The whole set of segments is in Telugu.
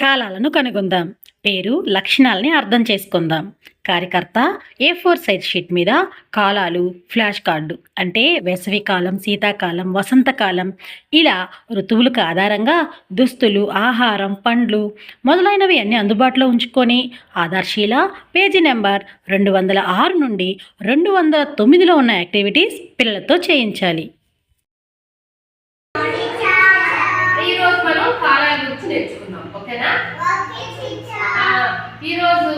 కాలాలను కనుగొందాం. పేరు లక్షణాలని అర్థం చేసుకుందాం. కార్యకర్త ఏ ఫోర్ సైజ్ షీట్ మీద కాలాలు ఫ్లాష్ కార్డు అంటే వేసవికాలం శీతాకాలం వసంతకాలం ఇలా ఋతువులకు ఆధారంగా దుస్తులు ఆహారం పండ్లు మొదలైనవి అన్ని అందుబాటులో ఉంచుకొని ఆధార్శీల పేజీ నెంబర్ రెండు వందల ఆరు నుండి రెండు వందల తొమ్మిదిలో ఉన్న యాక్టివిటీస్ పిల్లలతో చేయించాలి. ఈరోజు మనం కాలాల గురించి నేర్చుకుందాం. ఓకేనా? ఆ, ఈ రోజు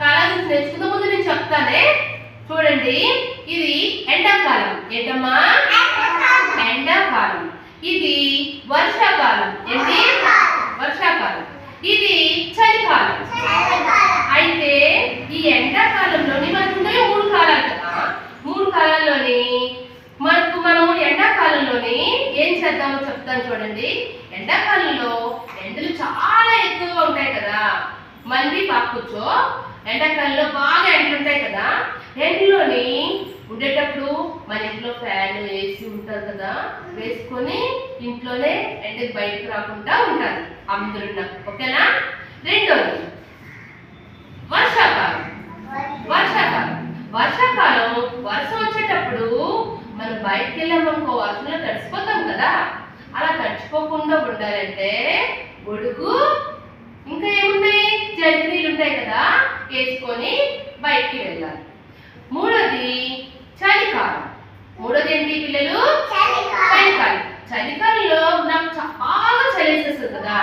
కాలాల గురించి నేర్చుకుందాం ముందు నేను చెప్తానే. చూడండి ఇది ఎండాకాలం. ఏంటమ్మా? ఎండాకాలం. ఇది వర్షాకాలం. ఏంటి? వర్షాకాలం. ఇది చలికాలం. అయితే ఈ ఎండాకాలంలోని మనకు మూడు కాలాలు కదా. మూడు కాలాల్లోని మనకు మనం ఎండాకాలంలోని ఏం చేద్దామో చెప్తాను చూడండి. ఎండాకాలంలో ఎండలు చాలా ఎక్కువగా ఉంటాయి కదా. మళ్ళీ పాకుచ్చో ఎండాకాలంలో బాగా ఎండలు ఉంటాయి కదా. ఎండలోని ఉండేటప్పుడు మన ఇంట్లో ఫ్యాన్ ఏసీ ఉంటుంది కదా. వేసుకొని ఇంట్లోనే ఎండకి బయటకు రాకుండా ఉంటారు అందరూ ఓకేనా? రెండోది వర్షాకాలం. వర్షాకాలం. వర్షాకాలం వర్షం వచ్చేటప్పుడు మనం బయటకు వెళ్ళామనుకో వర్షంలో తడిసిపోతాం కదా. అలా తడిచిపోకుండా ఉండాలంటే గొడుగు ఇంకా ఏమున్నాయి జంత్రీలు ఉంటాయి కదా వేసుకొని బయటికి వెళ్ళాలి. మూడోది చలికాలం. మూడోది ఏంటి పిల్లలు? చలికాలం. చలికాలంలో నాకు చాలా చలేసేస్తుంది కదా.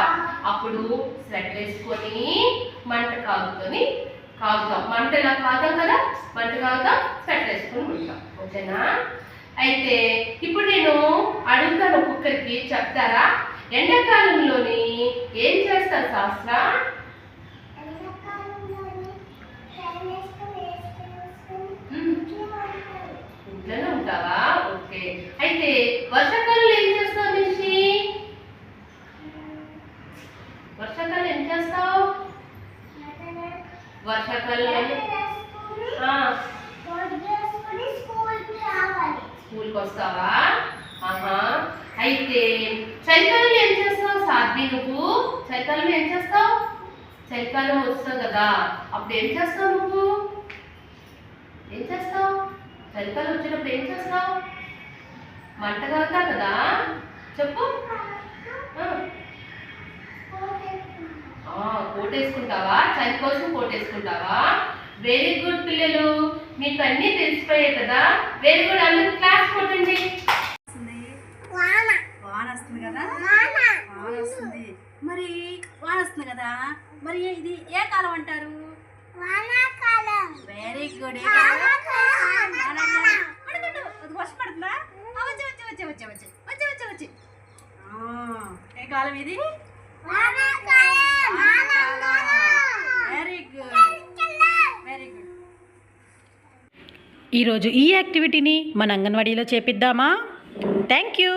అప్పుడు స్వెట్ వేసుకొని మంట కాగుకొని కాగుతాం. మంట ఇలా కాదాం కదా? మంట కాగుతాం స్వెట్ వేసుకొని ఉంటాం. ఓకేనా? అయితే ఇప్పుడు నేను అడుగుతాను ఒక్కొక్కరికి చెప్తారా? ఎండాకాలంలోని ఏం చేస్తారు శాస్త్ర? వర్షాకాలంలో ఏం చేస్తావు మిషి వర్షాకాలం ఏం చేస్తావు? వర్షాకాలంలో స్కూల్కి వస్తావా? ఆహా. అయితే చలికాలంలో ఏం చేస్తావు? సాధ్వి నువ్వు? చలికాలంలో ఏం చేస్తావు? చలికాలం వస్తావు కదా. అప్పుడు ఏం చేస్తావు నువ్వు? ఏం చేస్తావు? చలికాలం వచ్చినప్పుడు ఏం చేస్తావు? మంట కలుగుతా కదా? చెప్పు. ఆ. ఆ, కోట్ వేసుకుంటావా చలి కోసం కోట్ వేసుకుంటావా వెరీ గుడ్ పిల్లలు. మీకు అన్నీ తెలిసిపోయాయి కదా? వెరీ గుడ్ అందరూ క్లాస్ కొట్టండి. వస్తుంది వాన వస్తుంది కదా? వాన. వస్తుంది. మరి వాన వస్తుంది కదా? మరి ఇది ఏ కాలం అంటారు? వెరీ గుడ్ కాలం ఇది? వెరీ గుడ్ వెరీ గుడ్ ఈరోజు ఈ యాక్టివిటీని మన అంగన్వాడీలో చేపిద్దామా? Thank you